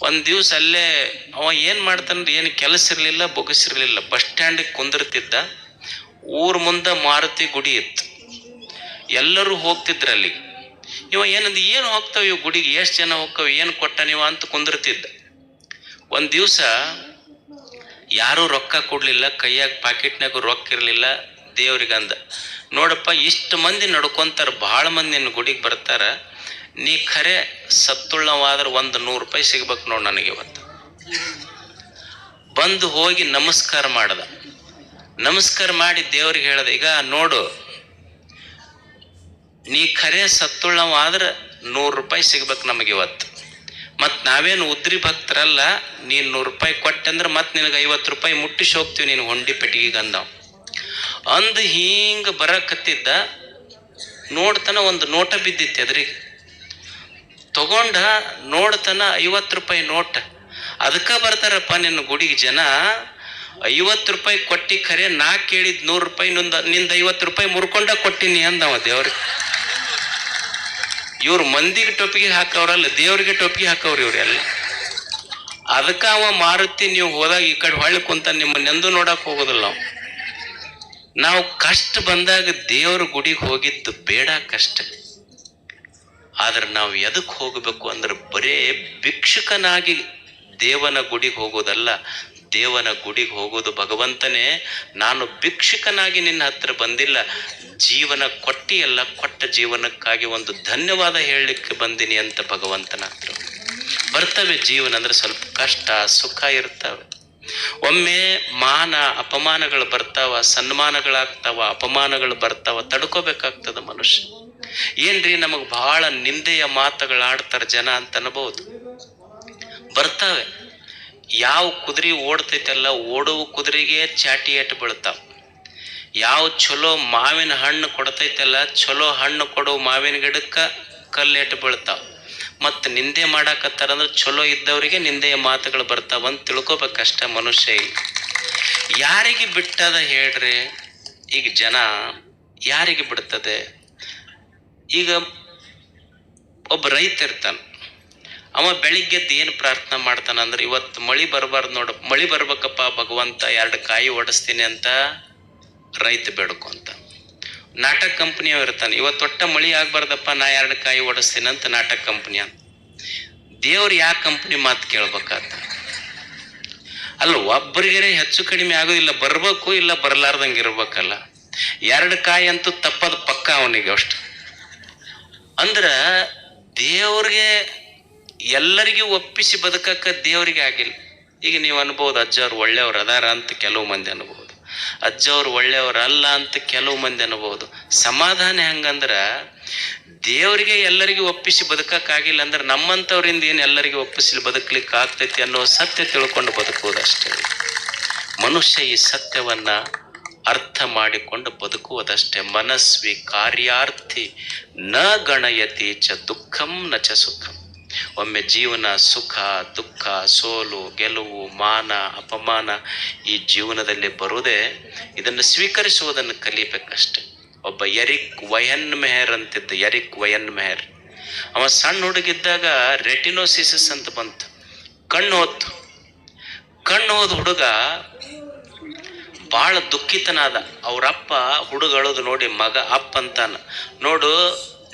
ಒಂದು ದಿವಸ ಅಲ್ಲೇ ಅವ ಏನು ಮಾಡ್ತಾನೆ ಏನು ಕೆಲಸ ಇರಲಿಲ್ಲ ಬೊಗಸಿರಲಿಲ್ಲ ಬಸ್ ಸ್ಟ್ಯಾಂಡಿಗೆ ಕುಂದಿರ್ತಿದ್ದ. ಊರ ಮುಂದೆ ಮಾರುತಿ ಗುಡಿ ಇತ್ತು. ಎಲ್ಲರೂ ಹೋಗ್ತಿದ್ರು ಅಲ್ಲಿಗೆ. ಇವ ಏನಂದ, ಏನು ಹೋಗ್ತಾವ ಇವು ಗುಡಿಗೆ? ಎಷ್ಟು ಜನ ಹೋಗ್ತಾವ? ಏನು ಕೊಟ್ಟ ನೀವು? ಅಂತ ಕುಂದಿರ್ತಿದ್ದ. ಒಂದು ದಿವಸ ಯಾರೂ ರೊಕ್ಕ ಕೊಡಲಿಲ್ಲ. ಕೈಯಾಗ ಪಾಕೆಟ್ನಾಗ ರೊಕ್ಕ ಇರಲಿಲ್ಲ ದೇವ್ರಿಗೆ ಅಂದ ನೋಡಪ್ಪ, ಇಷ್ಟು ಮಂದಿ ನಡ್ಕೊಂತಾರ, ಭಾಳ ಮಂದಿ ನಿನ್ನ ಗುಡಿಗೆ ಬರ್ತಾರ. ನೀ ಖರೆ ಸತ್ತುಳ್ಳವಾದ್ರೆ ಒಂದು ನೂರು ರೂಪಾಯಿ ಸಿಗ್ಬೇಕು ನೋಡು ನನಗೆ ಇವತ್ತು. ಬಂದು ಹೋಗಿ ನಮಸ್ಕಾರ ಮಾಡ್ದ. ನಮಸ್ಕಾರ ಮಾಡಿ ದೇವ್ರಿಗೆ ಹೇಳ್ದ, ಈಗ ನೋಡು, ನೀ ಖರೆ ಸತ್ತುಳ್ಳವ ಆದ್ರೆ ನೂರು ರೂಪಾಯಿ ಸಿಗ್ಬೇಕು ನಮಗೆ ಇವತ್ತು. ಮತ್ತು ನಾವೇನು ಉದ್ರಿ ಭಕ್ತರಲ್ಲ, ನೀನು ನೂರು ರೂಪಾಯಿ ಕೊಟ್ಟಂದ್ರೆ ಮತ್ತೆ ನಿನಗೆ ಐವತ್ತು ರೂಪಾಯಿ ಮುಟ್ಟಿಸಿ ಹೋಗ್ತೀವಿ, ನೀನು ಹೊಂಡಿ ಪೆಟ್ಟಿಗೆ ಅಂದವ. ಅಂದು ಹಿಂಗೆ ಬರಕತ್ತಿದ್ದ, ನೋಡ್ತನ ಒಂದು ನೋಟ ಬಿದ್ದಿತ್ತು ಎದ್ರಿಗೆ ತಗೊಂಡ ನೋಡ್ತನ ಐವತ್ತು ರೂಪಾಯಿ ನೋಟ. ಅದಕ್ಕೆ ಬರ್ತಾರಪ್ಪ ನಿನ್ನ ಗುಡಿಗೆ ಜನ, ಐವತ್ತು ರೂಪಾಯಿ ಕೊಟ್ಟಿ ಖರೆ ನಾ ಕೇಳಿದ್ ನೂರು ರೂಪಾಯಿ ನಿಂದ ನಿಂದ ಐವತ್ತು ರೂಪಾಯಿ ಮುರ್ಕೊಂಡ ಕೊಟ್ಟಿನಿ ಅಂದವ ದೇವ್ರಿಗೆ. ಇವ್ರು ಮಂದಿಗೆ ಟೊಪ್ಪಿಗೆ ಹಾಕವ್ರಲ್ಲ, ದೇವ್ರಿಗೆ ಟೊಪ್ಪಿಗೆ ಹಾಕವ್ರಿ ಇವ್ರೆಲ್ಲ ಅದಕ್ಕೆ ಅವ ಮಾರುತಿ ನೀವು ಹೋದಾಗ ಈ ಕಡೆ ಹೊಳ್ಳಿ ಕುಂತ ನಿಮ್ಮನ್ನೆಂದು ನೋಡಕ್ ಹೋಗೋದಿಲ್ಲ ನಾವು ನಾವು ಕಷ್ಟ ಬಂದಾಗ ದೇವರ ಗುಡಿಗೆ ಹೋಗಿದ್ದು ಬೇಡ ಕಷ್ಟ. ಆದ್ರೆ ನಾವು ಎದಕ್ಕೆ ಹೋಗಬೇಕು ಅಂದ್ರೆ ಬರೇ ಭಿಕ್ಷುಕನಾಗಿ ದೇವನ ಗುಡಿಗೆ ಹೋಗೋದಲ್ಲ, ದೇವನ ಗುಡಿಗೆ ಹೋಗೋದು ಭಗವಂತನೇ. ನಾನು ಭಿಕ್ಷುಕನಾಗಿ ನಿನ್ನ ಹತ್ರ ಬಂದಿಲ್ಲ, ಜೀವನ ಕೊಟ್ಟಿಯಲ್ಲ, ಕೊಟ್ಟ ಜೀವನಕ್ಕಾಗಿ ಒಂದು ಧನ್ಯವಾದ ಹೇಳಲಿಕ್ಕೆ ಬಂದಿನಿ ಅಂತ ಭಗವಂತನ ಹತ್ರ. ಬರ್ತವೆ ಜೀವನ ಅಂದ್ರೆ ಸ್ವಲ್ಪ ಕಷ್ಟ, ಸುಖ ಇರ್ತವೆ. ಒಮ್ಮೆ ಮಾನ ಅಪಮಾನಗಳು ಬರ್ತಾವ, ಸನ್ಮಾನಗಳಾಗ್ತಾವ, ಅಪಮಾನಗಳು ಬರ್ತಾವ, ತಡ್ಕೋಬೇಕಾಗ್ತದ ಮನುಷ್ಯ. ಏನ್ರಿ ನಮಗ್ ಬಹಳ ನಿಂದೆಯ ಮಾತುಗಳು ಆಡ್ತಾರ ಜನ ಅಂತ ಅನ್ಬಹುದು ಬರ್ತಾವೆ. ಯಾವ ಕುದುರೆ ಓಡ್ತೈತಲ್ಲ, ಓಡುವ ಕುದುರೆಗೆ ಚಾಟಿ ಏಟು ಬೀಳ್ತಾವ. ಯಾವ ಚಲೋ ಮಾವಿನ ಹಣ್ಣು ಕೊಡ್ತೈತಲ್ಲ ಚಲೋ ಹಣ್ಣು ಕೊಡೋ ಮಾವಿನ ಗಿಡಕ್ಕ ಕಲ್ಲೆಟ್ ಬೀಳ್ತಾವ. ಮತ್ತು ನಿಂದೆ ಮಾಡಾಕತ್ತಾರಂದ್ರೆ ಚಲೋ ಇದ್ದವರಿಗೆ ನಿಂದೆಯ ಮಾತುಗಳು ಬರ್ತಾವ ಅಂತ ತಿಳ್ಕೊಬೇಕಷ್ಟ ಮನುಷ್ಯ ಯಾರಿಗೆ ಬಿಟ್ಟದ ಹೇಳ್ರಿ, ಈಗ ಜನ ಯಾರಿಗೆ ಬಿಡ್ತದೆ? ಈಗ ಒಬ್ಬ ರೈತ ಇರ್ತಾನ, ಅವ ಬೆಳಿಗ್ಗೆದ್ದು ಏನು ಪ್ರಾರ್ಥನೆ ಮಾಡ್ತಾನ ಅಂದ್ರೆ ಇವತ್ತು ಮಳಿ ಬರಬಾರ್ದು ನೋಡು, ಮಳಿ ಬರ್ಬೇಕಪ್ಪ ಭಗವಂತ, ಎರಡು ಕಾಯಿ ಓಡಿಸ್ತೀನಿ ಅಂತ ರೈತ ಬೇಡ್ಕೊಂತ ನಾಟಕ ಕಂಪ್ನಿಯವ ಇರ್ತಾನೆ. ಇವತ್ತು ಒಟ್ಟ ಮಳಿ ಆಗ್ಬಾರ್ದಪ್ಪ, ನಾ ಎರಡು ಕಾಯಿ ಓಡಿಸ್ತೀನಿ ಅಂತ ನಾಟಕ ಕಂಪ್ನಿ ಅಂತ. ದೇವ್ರು ಯಾವ ಕಂಪ್ನಿ ಮಾತು ಕೇಳ್ಬೇಕಾತ? ಅಲ್ಲ ಒಬ್ಬರಿಗೆ ಹೆಚ್ಚು ಕಡಿಮೆ ಆಗೋದಿಲ್ಲ ಬರ್ಬೇಕು ಇಲ್ಲ ಬರ್ಲಾರ್ದಂಗೆ ಇರ್ಬೇಕಲ್ಲ. ಎರಡು ಕಾಯಿ ಅಂತೂ ತಪ್ಪದ ಪಕ್ಕ ಅವನಿಗೆ ಅಷ್ಟು. ಅಂದ್ರ ದೇವ್ರಿಗೆ ಎಲ್ಲರಿಗೂ ಒಪ್ಪಿಸಿ ಬದುಕಕ್ಕ ದೇವರಿಗೆ ಆಗಿಲ್ಲ. ಈಗ ನೀವು ಅನ್ಬೋದು ಅಜ್ಜವ್ರು ಒಳ್ಳೆಯವ್ರು ಅದಾರ ಅಂತ ಕೆಲವು ಮಂದಿ ಅನ್ಬೋದು. ಅಜ್ಜವ್ರು ಒಳ್ಳೆಯವರಲ್ಲ ಅಂತ ಕೆಲವು ಮಂದಿ ಅನ್ಬೋದು. ಸಮಾಧಾನ ಹೆಂಗಂದ್ರ ದೇವರಿಗೆ ಎಲ್ಲರಿಗೂ ಒಪ್ಪಿಸಿ ಬದುಕಕ್ಕಾಗಿಲ್ಲ ಅಂದ್ರೆ ನಮ್ಮಂಥವ್ರಿಂದ ಏನು ಎಲ್ಲರಿಗೂ ಒಪ್ಪಿಸಿ ಬದುಕಲಿಕ್ಕೆ ಆಗ್ತೈತಿ ಅನ್ನೋ ಸತ್ಯ ತಿಳ್ಕೊಂಡು ಬದುಕುವುದಷ್ಟೇ ಮನುಷ್ಯ ಈ ಸತ್ಯವನ್ನ ಅರ್ಥ ಮಾಡಿಕೊಂಡು ಬದುಕುವುದಷ್ಟೇ. ಮನಸ್ವಿ ಕಾರ್ಯಾರ್ಥಿ ನ ಗಣಯತಿ ಚ ದುಃಖಂ ನ ಚ ಸುಖಂ. ಒಮ್ಮೆ ಜೀವನ, ಸುಖ, ದುಃಖ, ಸೋಲು, ಗೆಲುವು, ಮಾನ, ಅಪಮಾನ ಈ ಜೀವನದಲ್ಲಿ ಬರುವುದೇ ಇದನ್ನು ಸ್ವೀಕರಿಸುವುದನ್ನು ಕಲಿಬೇಕಷ್ಟೆ ಒಬ್ಬ ಎರಿಕ್ ವಯನ್ ಮೆಹರ್ ಅಂತಿದ್ದ ಎರಿಕ್ ವಯನ್ ಮೆಹರ್ ಅವ ಸಣ್ಣ ಹುಡುಗಿದ್ದಾಗ ರೆಟಿನೋಸಿಸಸ್ ಅಂತ ಬಂತು. ಕಣ್ಣು ಹೋತು ಕಣ್ಣು ಹೋದ ಹುಡುಗ ಭಾಳ ದುಃಖಿತನಾದ. ಅವ್ರಪ್ಪ ಹುಡುಗ ಅಳೋದು ನೋಡಿ ಮಗ ಅಪ್ಪ ಅಂತಾನ. ನೋಡು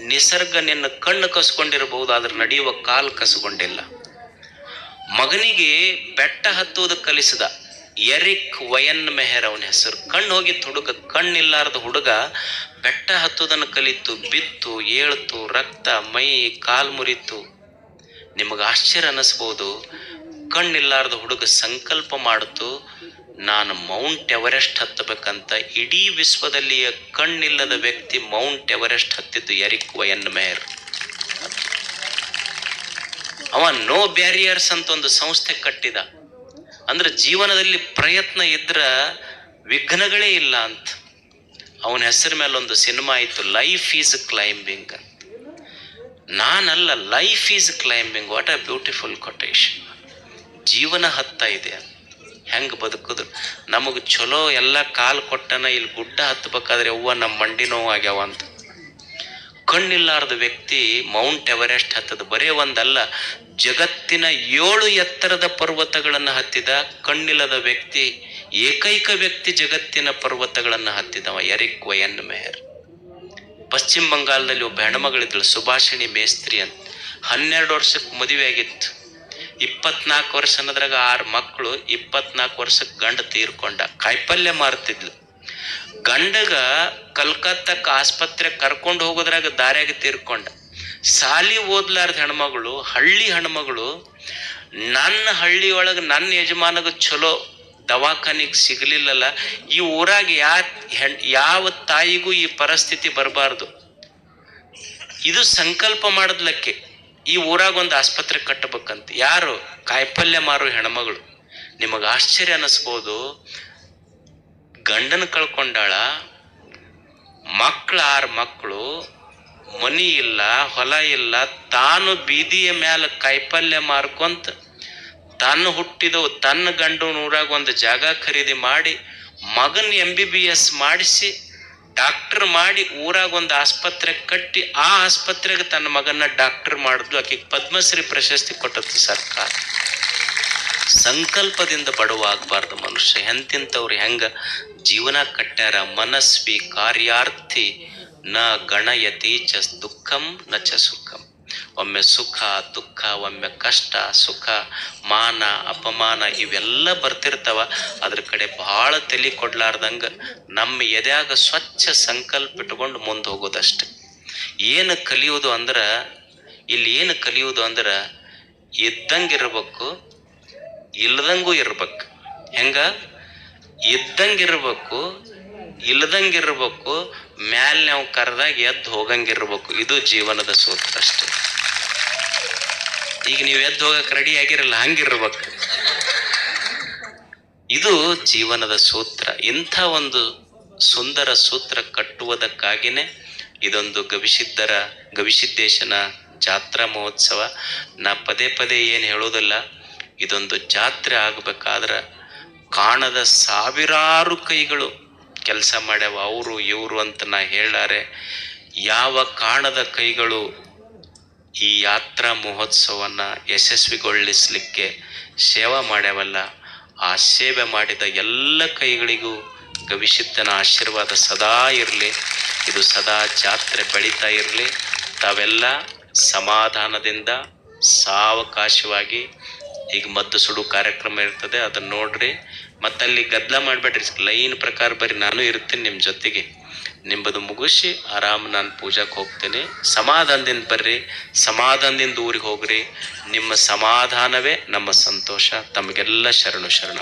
ನಿಸರ್ಗ ನಿನ್ನ ಕಣ್ಣು ಕಸ್ಕೊಂಡಿರಬಹುದು ಆದ್ರೆ ನಡೆಯುವ ಕಾಲು ಕಸ್ಕೊಂಡಿಲ್ಲ. ಮಗನಿಗೆ ಬೆಟ್ಟ ಹತ್ತುವುದು ಕಲಿಸಿದ ಎರಿಕ್ ವಯನ್ ಮೆಹರ್ ಅವನ ಹೆಸರು. ಕಣ್ಣು ಹೋಗಿತ್ತು ಹುಡುಗ ಕಣ್ಣಿಲ್ಲಾರದ ಹುಡುಗ ಬೆಟ್ಟ ಹತ್ತುವುದನ್ನು ಕಲಿತು, ಬಿತ್ತು, ಏಳ್ತು, ರಕ್ತ, ಮೈ, ಕಾಲು ಮುರಿತು. ನಿಮಗೆ ಆಶ್ಚರ್ಯ ಅನ್ನಿಸ್ಬೋದು ಕಣ್ಣಿಲ್ಲಾರದ ಹುಡುಗ ಸಂಕಲ್ಪ ಮಾಡಿತು ನಾನು ಮೌಂಟ್ ಎವರೆಸ್ಟ್ ಹತ್ತಬೇಕಂತ ಇಡೀ ವಿಶ್ವದಲ್ಲಿಯ ಕಣ್ಣಿಲ್ಲದ ವ್ಯಕ್ತಿ ಮೌಂಟ್ ಎವರೆಸ್ಟ್ ಹತ್ತಿದ್ದು ಎರಿಕ್ ಎನ್ ಮೇಯರ್? ಅವ ನೋ ಬ್ಯಾರಿಯರ್ಸ್ ಅಂತ ಒಂದು ಸಂಸ್ಥೆ ಕಟ್ಟಿದ. ಅಂದ್ರೆ ಜೀವನದಲ್ಲಿ ಪ್ರಯತ್ನ ಇದ್ರ ವಿಘ್ನಗಳೇ ಇಲ್ಲ ಅಂತ. ಅವನ ಹೆಸರ ಮೇಲೆ ಒಂದು ಸಿನಿಮಾ ಇತ್ತು ಲೈಫ್ ಈಸ್ ಕ್ಲೈಂಬಿಂಗ್ ಅಂತ ನಾನಲ್ಲ life is climbing what a beautiful quotation ಜೀವನ ಹತ್ತ ಇದೆ ಹೆಂಗೆ ಬದುಕಿದ್ರು ನಮಗೆ ಚಲೋ ಎಲ್ಲ ಕಾಲು ಕೊಟ್ಟನ ಇಲ್ಲಿ ಗುಡ್ಡ ಹತ್ತಬೇಕಾದ್ರೆ ಅವ್ವ ನಮ್ಮ ಮಂಡಿ ನೋವು ಆಗ್ಯಾವ ಅಂತ. ಕಣ್ಣಿಲ್ಲಾರ್ದ ವ್ಯಕ್ತಿ ಮೌಂಟ್ ಎವರೆಸ್ಟ್ ಹತ್ತದ. ಬರೇ ಒಂದಲ್ಲ, ಜಗತ್ತಿನ ಏಳು ಎತ್ತರದ ಪರ್ವತಗಳನ್ನು ಹತ್ತಿದ. ಕಣ್ಣಿಲ್ಲದ ವ್ಯಕ್ತಿ, ಏಕೈಕ ವ್ಯಕ್ತಿ ಜಗತ್ತಿನ ಪರ್ವತಗಳನ್ನು ಹತ್ತಿದವ. ಎರಿಕ್ ವಯನ್ ಮೆಹರ್. ಪಶ್ಚಿಮ ಬಂಗಾಲದಲ್ಲಿ ಒಬ್ಬ ಹೆಣ್ಮಗಳಿದ್ಳು ಸುಭಾಷಿಣಿ ಮೇಸ್ತ್ರಿ ಅಂತ. ಹನ್ನೆರಡು ವರ್ಷಕ್ಕೆ ಮದುವೆ ಆಗಿತ್ತು ಇಪ್ಪತ್ನಾಲ್ಕು ವರ್ಷ ಅನ್ನೋದ್ರಾಗ ಆರು ಮಕ್ಕಳು ಇಪ್ಪತ್ನಾಲ್ಕು ವರ್ಷಕ್ಕೆ ಗಂಡ ತೀರ್ಕೊಂಡ. ಕಾಯಿಪಲ್ಯ ಮಾರ್ತಿದ್ಲು. ಗಂಡಗ ಕಲ್ಕತ್ತಕ್ಕೆ ಆಸ್ಪತ್ರೆ ಕರ್ಕೊಂಡು ಹೋಗೋದ್ರಾಗ ದಾರ್ಯಾಗ ತೀರ್ಕೊಂಡ. ಸಾಲಿ ಓದ್ಲಾರ್ದ ಹೆಣ್ಮಗಳು, ಹಳ್ಳಿ ಹೆಣ್ಮಗಳು, ನನ್ನ ಹಳ್ಳಿಯೊಳಗೆ ನನ್ನ ಯಜಮಾನಗ ಚಲೋ ದವಾಖಾನಿಗೆ ಸಿಗಲಿಲ್ಲಲ್ಲ ಈ ಊರಾಗ ಯಾ ಯಾವ ತಾಯಿಗೂ ಈ ಪರಿಸ್ಥಿತಿ ಬರಬಾರ್ದು. ಇದು ಸಂಕಲ್ಪ ಮಾಡದ್ಲಕ್ಕೆ. ಈ ಊರಾಗ ಒಂದು ಆಸ್ಪತ್ರೆ ಕಟ್ಟಬೇಕಂತ. ಯಾರು? ಕಾಯಿಪಲ್ಯ ಮಾರು ಹೆಣ್ಮಗಳು. ನಿಮಗೆ ಆಶ್ಚರ್ಯ ಅನ್ನಿಸ್ಬೋದು ಗಂಡನ ಕಳ್ಕೊಂಡಾಳ ಮಕ್ಕಳು ಆರು ಮಕ್ಕಳು ಮನಿ ಇಲ್ಲ, ಹೊಲ ಇಲ್ಲ, ತಾನು ಬೀದಿಯ ಮ್ಯಾಲ ಕಾಯಿಪಲ್ಯ ಮಾರ್ಕೊಂತ ತಾನು ಹುಟ್ಟಿದ ತನ್ನ ಗಂಡು ಊರಾಗ ಒಂದು ಜಾಗ ಖರೀದಿ ಮಾಡಿ, ಮಗನ್ ಎಂ ಬಿ ಬಿ ಎಸ್ ಮಾಡಿಸಿ ಡಾಕ್ಟರ್ ಮಾಡಿ ಊರಾಗ ಒಂದು ಆಸ್ಪತ್ರೆ ಕಟ್ಟಿ ಆ ಆಸ್ಪತ್ರೆಗೆ ತನ್ನ ಮಗನ್ನ ಡಾಕ್ಟರ್ ಮಾಡಿದ್ಲು ಆಕೆಗೆ ಪದ್ಮಶ್ರೀ ಪ್ರಶಸ್ತಿ ಕೊಟ್ಟದ್ದು ಸರ್ಕಾರ. ಸಂಕಲ್ಪದಿಂದ ಬಡವಾಗಬಾರ್ದು ಮನುಷ್ಯ. ಎಂತಿಂಥವ್ರು ಹೆಂಗ ಜೀವನ ಕಟ್ಟ್ಯಾರ? ಮನಸ್ವಿ ಕಾರ್ಯಾರ್ಥಿ ನ ಗಣಯತಿ ಚ ದುಃಖಂ, ನ ಚ ಸುಖಂ. ಒಮ್ಮೆ ಸುಖ, ದುಃಖ, ಒಮ್ಮೆ ಕಷ್ಟ, ಸುಖ, ಮಾನ, ಅಪಮಾನ ಇವೆಲ್ಲ ಬರ್ತಿರ್ತಾವ. ಅದ್ರ ಕಡೆ ಬಹಳ ತಲೆ ಕೊಡ್ಲಾರ್ದಂಗ ನಮ್ಮ ಎದ್ಯಾಗ ಸ್ವಚ್ಛ ಸಂಕಲ್ಪ ಇಟ್ಕೊಂಡು ಮುಂದೆ ಹೋಗೋದಷ್ಟೆ. ಏನು ಕಲಿಯೋದು ಅಂದ್ರೆ, ಇಲ್ಲಿ ಏನು ಕಲಿಯೋದು ಇದ್ದಂಗೆ ಇರ್ಬೇಕು ಇಲ್ಲದಂಗೂ ಇರ್ಬೇಕು. ಹೆಂಗ? ಇದ್ದಂಗಿರ್ಬೇಕು ಇಲ್ದಂಗಿರ್ಬೇಕು ಮ್ಯಾಲ್ ನಾವು ಕರೆದಾಗ ಎದ್ದು ಹೋಗಂಗಿರ್ಬೇಕು. ಇದು ಜೀವನದ ಸೂತ್ರ ಅಷ್ಟೇ. ಈಗ ನೀವು ಎದ್ದು ಹೋಗಕ್ಕೆ ರೆಡಿ ಆಗಿರಲ್ಲ, ಹಂಗಿರ್ಬೇಕು. ಇದು ಜೀವನದ ಸೂತ್ರ. ಇಂಥ ಒಂದು ಸುಂದರ ಸೂತ್ರ ಕಟ್ಟುವುದಕ್ಕಾಗಿನೇ ಇದೊಂದು ಗವಿಸಿದ್ಧರ, ಗವಿಸಿದ್ದೇಶನ ಜಾತ್ರಾ ಮಹೋತ್ಸವ. ನಾ ಪದೇ ಪದೇ ಏನು ಹೇಳೋದಲ್ಲ ಇದೊಂದು ಜಾತ್ರೆ ಆಗಬೇಕಾದ್ರೆ ಕಾಣದ ಸಾವಿರಾರು ಕೈಗಳು ಕೆಲಸ ಮಾಡ್ಯಾವ, ಅವರು, ಇವರು ಅಂತ ನಾ ಹೇಳಾರೆ ಯಾವ ಕಾಣದ ಕೈಗಳು ಈ ಯಾತ್ರಾ ಮಹೋತ್ಸವವನ್ನು ಯಶಸ್ವಿಗೊಳಿಸಲಿಕ್ಕೆ ಸೇವಾ ಮಾಡ್ಯಾವಲ್ಲ, ಆ ಸೇವೆ ಮಾಡಿದ ಎಲ್ಲ ಕೈಗಳಿಗೂ ಗವಿಸಿದ್ದನ ಆಶೀರ್ವಾದ ಸದಾ ಇರಲಿ. ಇದು ಸದಾ ಜಾತ್ರೆ ಬೆಳೀತಾ ಇರಲಿ. ತಾವೆಲ್ಲ ಸಮಾಧಾನದಿಂದ ಸಾವಕಾಶವಾಗಿ ಈಗ ಮದ್ದು ಸುಡು ಕಾರ್ಯಕ್ರಮ ಇರ್ತದೆ, ಅದನ್ನ ನೋಡ್ರಿ. ಮತ್ತಲ್ಲಿ ಗದ್ದಲ ಮಾಡಬೇಡ್ರಿ. ಲೈನ್ ಪ್ರಕಾರ ಬರಿ ನಾನು ಇರ್ತೀನಿ ನಿಮ್ಮ ಜೊತೆಗೆ. ನಿಂಬದು ಮುಗಿಸಿ ಆರಾಮ್ ನಾನು ಪೂಜಾಕ್ಕೆ ಹೋಗ್ತೇನೆ. ಸಮಾಧಾನದಿಂದ ಬರ್ರಿ, ಸಮಾಧಾನದಿಂದ ಊರಿಗೆ ಹೋಗ್ರಿ. ನಿಮ್ಮ ಸಮಾಧಾನವೇ ನಮ್ಮ ಸಂತೋಷ. ತಮಗೆಲ್ಲ ಶರಣು ಶರಣ.